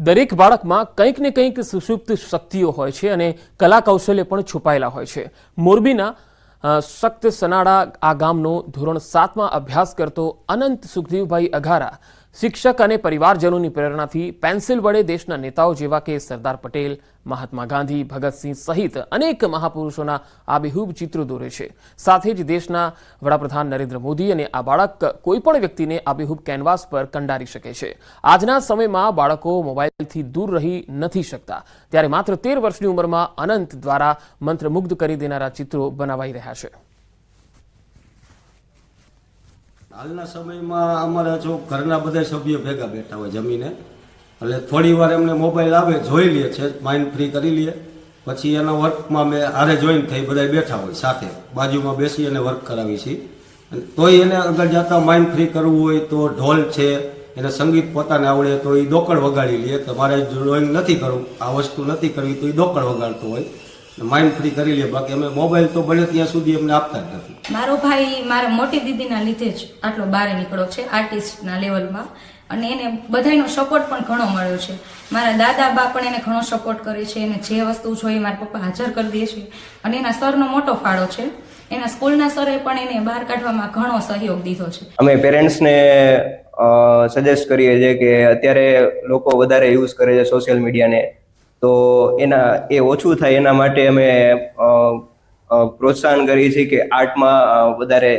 દરેક બાળકમાં કંઈક ને કંઈક સુષુપ્ત શક્તિઓ હોય છે અને કલા કૌશલ્ય પણ છુપાયેલા હોય છે. મોરબીના સખ્ત સનાડા આ ગામનો ધોરણ સાતમાં અભ્યાસ કરતો અનંત સુખદેવભાઈ અઘારા શિક્ષક અને પરિવારજનોની પ્રેરણાથી પેન્સિલ વડે દેશના નેતાઓ જેવા કે સરદાર પટેલ, મહાત્મા ગાંધી, ભગતસિંહ સહિત અનેક મહાપુરુષોના આબેહૂબ ચિત્રો દોરે છે. સાથે જ દેશના વડાપ્રધાન નરેન્દ્ર મોદી અને આ બાળક કોઈપણ વ્યક્તિને આબેહૂબ કેનવાસ પર કંડારી શકે છે. આજના સમયમાં બાળકો મોબાઈલથી દૂર રહી નથી શકતા. ત્યારે માત્ર તેર વર્ષની ઉંમરમાં અનંત દ્વારા મંત્રમુગ્ધ કરી દેનારા ચિત્રો બનાવાઈ રહ્યા છે. હાલના સમયમાં અમારા જો ઘરના બધા સભ્યો ભેગા બેઠા હોય જમીને, એટલે થોડી વાર એમને મોબાઈલ આવે, જોઈ લઈએ છે માઇન્ડ ફ્રી કરી લઈએ પછી એના વર્કમાં મેં હારે જોઈન થઈ બધા બેઠા હોય સાથે, બાજુમાં બેસી અને વર્ક કરાવી છીએ તોય એને આગળ જતા માઇન્ડ ફ્રી કરવું હોય તો ઢોલ છે, એને સંગીત પોતાને આવડે તો એ દોકડ વગાડી લે. તો મારે ડ્રોઈંગ નથી કરવું આ વસ્તુ નથી કરવી તો એ દોકડ વગાડતો હોય. માઇન્ડ ફ્રી કરી લે બાકી અમે મોબાઈલ તો બને ત્યાં સુધી અમને આપતા જ નથી. મારો ભાઈ મારા મોટી દીદીના લીધે જ આટલો બહાર નીકળ્યો છે આર્ટિસ્ટના લેવલમાં અને એને બધાનો સપોર્ટ પણ ઘણો મળ્યો છે. મારા દાદા બા પણ એને ઘણો સપોર્ટ કરે છે એને જે વસ્તુ જોઈએ મારા પપ્પા હાજર કરી દે છે. અને એના સરનો મોટો ફાળો છે. એના સ્કૂલના સરે પણ એને બહાર કાઢવામાં ઘણો સહયોગ દીધો છે. અમે પેરેન્ટ્સને સજેસ્ટ કરીએ છીએ કે અત્યારે લોકો વધારે યુઝ કરે છે સોશિયલ મીડિયાને તો એના, એ ઓછું થાય. એના માટે અમે પ્રોત્સાહન કરીએ છીએ કે આર્ટમાં વધારે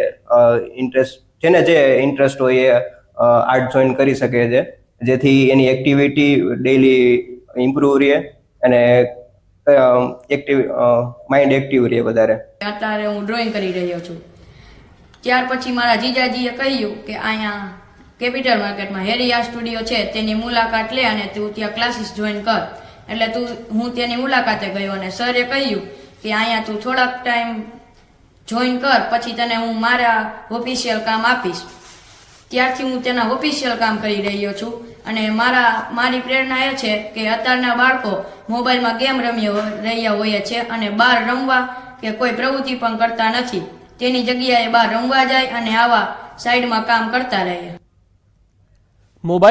ઇન્ટરેસ્ટ જેને જે ઇન્ટરેસ્ટ હોય એ આર્ટ જોઈન કરી શકે છે. જેથી એની એક્ટિવિટી ડેઈલી ઇમ્પ્રૂવ રહે અને એક્ટિવ માઇન્ડ એક્ટિવ રહે વધારે. અત્યારે હું ડ્રોઈંગ કરી રહ્યો છું. ત્યાર પછી મારા જીજાજીએ કહ્યું કે અહીંયા કેપિટલ માર્કેટમાં હેરિયા સ્ટુડિયો છે. તેની મુલાકાત લે અને તું ત્યાં ક્લાસીસ જોઈન કર. એટલે તું, હું તેની મુલાકાતે ગયો અને સરે કહ્યું કે અહીંયા તું થોડાક ટાઈમ જોઈન કર, પછી તને હું મારા ઓફિશિયલ કામ આપીશ. ત્યારથી હું તેના ઓફિશિયલ કામ કરી રહ્યો છું અને મારા, મારી પ્રેરણા એ છે કે અત્યારના બાળકો મોબાઈલમાં ગેમ રમી રહ્યા હોય છે અને બહાર રમવા કે કોઈ પ્રવૃત્તિ પણ કરતા નથી. તેની જગ્યાએ બહાર રમવા જાય અને આવા સાઈડમાં કામ કરતા રહે. મોબાઈલ